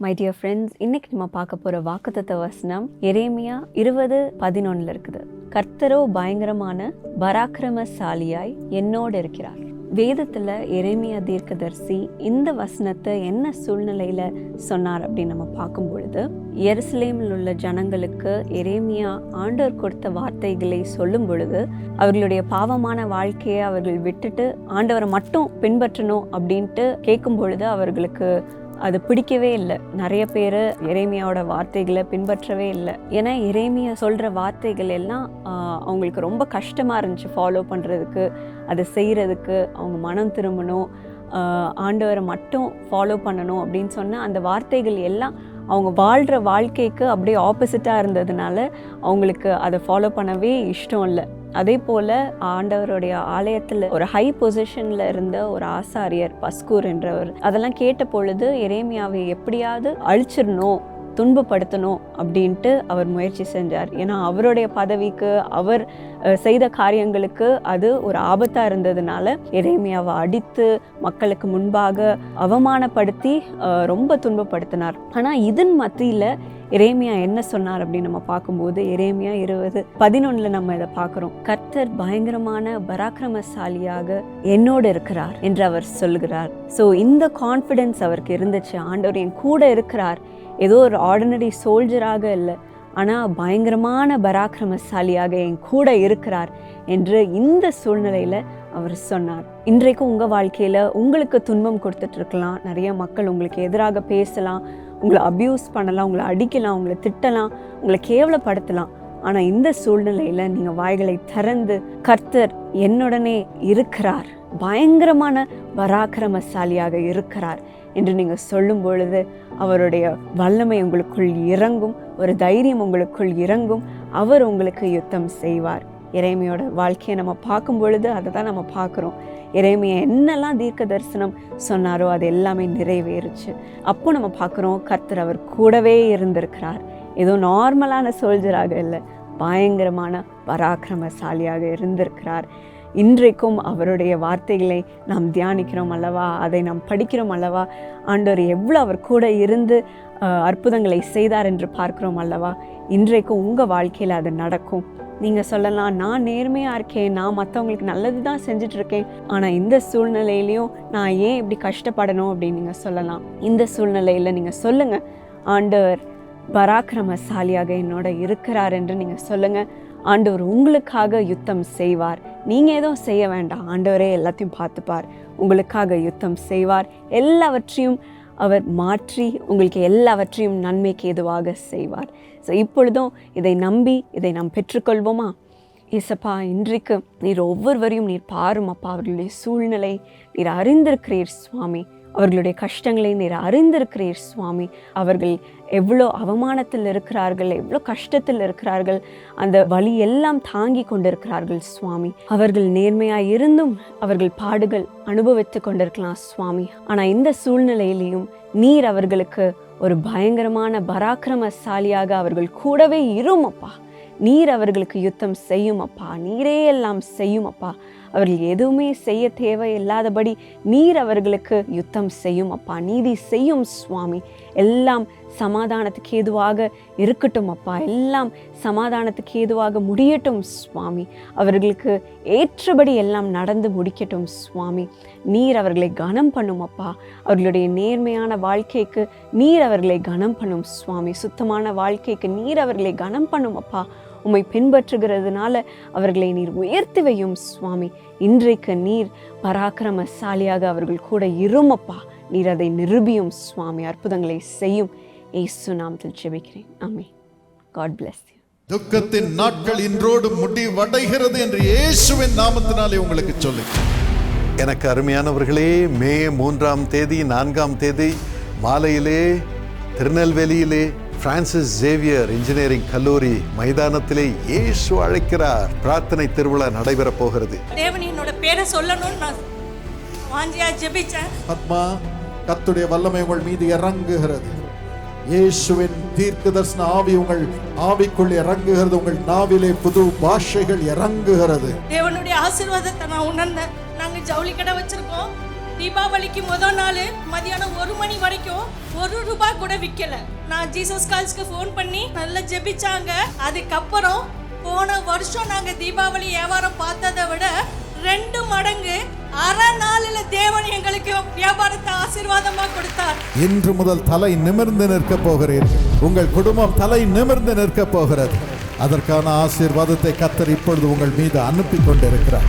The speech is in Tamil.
மை டியர் ஃப்ரெண்ட்ஸ் இன்னைக்கு நம்ம பார்க்க போகிற வாக்குத்தத்த வசனம் எரேமியா இருபது பதினொன்னுல இருக்குது. கர்த்தரோ பயங்கரமான பராக்கிரமசாலியாய் என்னோடு இருக்கிறார். வேதத்தில் எரேமியா தீர்க்கதரிசி இந்த வசனத்தை என்ன சூழ்நிலையில் சொன்னார் அப்படின்னு நம்ம பார்க்கும் பொழுது எருசலேமில் உள்ள ஜனங்களுக்கு எரேமியா ஆண்டவர் கொடுத்த வார்த்தைகளை சொல்லும் பொழுது அவர்களுடைய பாவமான வாழ்க்கையை அவர்கள் விட்டுட்டு ஆண்டவரை மட்டும் பின்பற்றணும் அப்படின்ட்டு கேட்கும் பொழுது அவர்களுக்கு அது பிடிக்கவே இல்லை. நிறைய பேர் இறைமையோட வார்த்தைகளை பின்பற்றவே இல்லை. ஏன்னா இறைமையை சொல்கிற வார்த்தைகள் எல்லாம் அவங்களுக்கு ரொம்ப கஷ்டமாக இருந்துச்சு ஃபாலோ பண்ணுறதுக்கு அதை செய்கிறதுக்கு அவங்க மனம் திரும்பணும் ஆண்டவரை மட்டும் ஃபாலோ பண்ணணும் அப்படின்னு சொன்னால் அந்த வார்த்தைகள் எல்லாம் அவங்க வாழ்கிற வாழ்க்கைக்கு அப்படியே ஆப்போசிட்டாக இருந்ததுனால அவங்களுக்கு அதை ஃபாலோ பண்ணவே இஷ்டம் இல்லை. அதே போல் ஆண்டவருடைய ஆலயத்தில் ஒரு ஹை பொசிஷனில் இருந்த ஒரு ஆசாரியர் பஸ்கூர் என்றவர். அதெல்லாம் கேட்ட பொழுது இறைமையாவை எப்படியாவது அழிச்சிடணும் துன்பப்படுத்தணும் அப்படின்ட்டு அவர் முயற்சி செஞ்சார். ஏன்னா அவருடைய பதவிக்கு அவர் செய்த காரியங்களுக்கு அது ஒரு ஆபத்தாக இருந்ததுனால இறைமையாவை அடித்து மக்களுக்கு முன்பாக அவமானப்படுத்தி ரொம்ப துன்பப்படுத்தினார். ஆனால் இதன் மத்தியில் எரேமியா என்ன சொன்னார் அப்படின்னு நம்ம பார்க்கும்போது எரேமியா இருபது பதினொன்றில் நம்ம இதை பார்க்குறோம். கர்த்தர் பயங்கரமான பராக்கிரமசாலியாக என்னோடு இருக்கிறார் என்று அவர் சொல்கிறார். ஸோ இந்த கான்ஃபிடென்ஸ் அவருக்கு இருந்துச்சு. ஆண்டவர் என் கூட இருக்கிறார். ஏதோ ஒரு ஆர்டினரி சோல்ஜராக இல்லை. ஆனால் பயங்கரமான பராக்கிரமசாலியாக என் கூட இருக்கிறார் என்று இந்த சூழ்நிலையில் அவர் சொன்னார். இன்றைக்கும் உங்கள் வாழ்க்கையில் உங்களுக்கு துன்பம் கொடுத்துட்ருக்கலாம் நிறைய மக்கள் உங்களுக்கு எதிராக பேசலாம். உங்களை அப்யூஸ் பண்ணலாம் உங்களை அடிக்கலாம் உங்களை திட்டலாம் உங்களை கேவலப்படுத்தலாம். ஆனால் இந்த சூழ்நிலையில் நீங்கள் வாய்களை திறந்து கர்த்தர் என்னுடனே இருக்கிறார். பயங்கரமான பராக்கிரமசாலியாக இருக்கிறார் என்று நீங்கள் சொல்லும் பொழுது அவருடைய வல்லமை உங்களுக்குள் இறங்கும் ஒரு தைரியம் உங்களுக்குள் இறங்கும் அவர் உங்களுக்கு யுத்தம் செய்வார். இறைமையோட வாழ்க்கையை நம்ம பார்க்கும் பொழுது அதை தான் நம்ம பார்க்குறோம். இறைமையை என்னெல்லாம் தீர்க்க தரிசனம் சொன்னாரோ அது எல்லாமே நிறைவேறுச்சு. அப்போ நம்ம பார்க்குறோம் கர்த்தர் அவர் கூடவே இருந்திருக்கிறார். ஏதோ நார்மலான சோல்ஜராக இல்லை பயங்கரமான பராக்கிரமசாலியாக இருந்திருக்கிறார். இன்றைக்கும் அவருடைய வார்த்தைகளை நாம் தியானிக்கிறோம் அல்லவா? அதை நாம் படிக்கிறோம் அல்லவா? ஆண்டவர் எவ்வளோ அவர் கூட இருந்து அஹ், அற்புதங்களை செய்தார் என்று பார்க்கிறோம் அல்லவா? இன்றைக்கும் உங்கள் வாழ்க்கையில் அது நடக்கும். நீங்கள் சொல்லலாம் நான் நேர்மையாக இருக்கேன் நான் மற்றவங்களுக்கு நல்லது தான் செஞ்சுட்டு இருக்கேன் ஆனால் இந்த சூழ்நிலையிலையும் நான் ஏன் இப்படி கஷ்டப்படணும் அப்படின்னு நீங்கள் சொல்லலாம். இந்த சூழ்நிலையில் நீங்கள் சொல்லுங்கள் ஆண்டவர் பராக்கிரமசாலியாக என்னோட இருக்கிறார் என்று நீங்கள் சொல்லுங்கள் ஆண்டவர் உங்களுக்காக யுத்தம் செய்வார். நீங்கள் எதுவும் செய்ய வேண்டாம். ஆண்டவரே எல்லாத்தையும் பார்த்துப்பார். உங்களுக்காக யுத்தம் செய்வார். எல்லாவற்றையும் அவர் மாற்றி உங்களுக்கு எல்லாவற்றையும் நன்மைக்கு எதுவாக செய்வார். ஸோ இப்பொழுதும் இதை நம்பி இதை நாம் பெற்றுக்கொள்வோமா? இசப்பா இன்றைக்கு நீர் ஒவ்வொருவரையும் நீர் பாரும் அப்பா அவர்களுடைய சூழ்நிலை நீர் அறிந்திருக்கிறீர் சுவாமி. அவர்களுடைய கஷ்டங்களை நீர் அறிந்திருக்கிறீர் சுவாமி. அவர்கள் எவ்வளோ அவமானத்தில் இருக்கிறார்கள் எவ்வளோ கஷ்டத்தில் இருக்கிறார்கள் அந்த வழி எல்லாம் தாங்கி கொண்டிருக்கிறார்கள் சுவாமி. அவர்கள் நேர்மையாக இருந்தும் அவர்கள் பாடுகள் அனுபவித்து கொண்டிருக்கலாம் சுவாமி. ஆனால் இந்த சூழ்நிலையிலையும் நீர் அவர்களுக்கு ஒரு பயங்கரமான பராக்கிரமசாலியாக அவர்கள் கூடவே இருமப்பா. நீர் அவர்களுக்கு யுத்தம் செய்யும் அப்பா. நீரே எல்லாம் செய்யும் அப்பா. அவர்கள் எதுவுமே செய்ய தேவையில்லாதபடி நீர் அவர்களுக்கு யுத்தம் செய்யும் அப்பா நீதி செய்யும் சுவாமி. எல்லாம் சமாதானத்துக்கு ஏதுவாக இருக்கட்டும் அப்பா. எல்லாம் சமாதானத்துக்கு ஏதுவாக முடியட்டும் சுவாமி. அவர்களுக்கு ஏற்றபடி எல்லாம் நடந்து முடிக்கட்டும் சுவாமி. நீர் அவர்களை கனம் பண்ணும் அப்பா. அவர்களுடைய நேர்மையான வாழ்க்கைக்கு நீர் அவர்களை கனம் பண்ணும் சுவாமி. சுத்தமான வாழ்க்கைக்கு நீர் அவர்களை கனம் பண்ணும் அப்பா. உம்மை பின்பற்றுகிறதுனால அவர்களை நீர் உயர்த்தி வையும் சுவாமி. இன்றைக்கு நீர் பராக்கிரமசாலியாக அவர்கள் கூட இருமப்பா. நீர் அதை நிரூபியும் சுவாமி. அற்புதங்களை செய்யும். ஏசு நாமத்தில் ஜெபிக்கிறேன். ஆமே காட் bless you. துக்கத்தின் நாட்கள் இன்றோடு முடிவடைகிறது என்று இயேசுவின் நாமத்தினாலே உங்களுக்கு சொல்லு எனக்கு அருமையானவர்களே மே மூன்றாம் தேதி நான்காம் தேதி மாலையிலே திருநெல்வேலியிலே பிரான்சிஸ் ஜேவியர் இன்ஜினியரிங் கல்லூரி மைதானத்திலே இயேசு அழைக்கிறார். பிரார்த்தனை திருவிழா நடைபெறப் போகிறது. தேவன் என்னோட பேரை சொல்லணும்னு நான் வாஞ்சியா ஜெபிச்சேன். ஆத்மா கத்துடைய வல்லமை உங்கள் மீது இறங்குகிறது. இயேசுவின் தீர்க்க தரிசன ஆவி உங்கள் ஆவிக்குள் இறங்குகிறது. உங்கள் நாவிலே புது பாஷைகள் இறங்குகிறது. தேவனுடைய ஆசீர்வாதத்தை நான் உணர்ந்தேன். நாங்க ஜவுளி கடை வச்சிருக்கோம். தீபாவளிக்கு முதல் நாள் மதியானம் ஒரு மணி வரைக்கும் ஒரு ரூபாய் கூட விற்கல நான் ஜீசஸ் கால்ஸ்க்கு ஃபோன் பண்ணி நல்லா ஜெபிச்சாங்க. அதுக்கப்புறம் போன வருஷம் நாங்கள் தீபாவளி வியாபாரம் பார்த்ததை விட ரெண்டு மடங்கு அரை நாளில் தேவன் எங்களுக்கு வியாபாரத்தை ஆசீர்வாதமாக கொடுத்தார். இன்று முதல் தலை நிமிர்ந்து நிற்க போகிறீர்கள் உங்கள் குடும்பம் தலை நிமிர்ந்து நிற்க போகிறது. அதற்கான ஆசீர்வாதத்தை கத்தர் இப்பொழுது உங்கள் மீது அனுப்பி கொண்டிருக்கிறார்.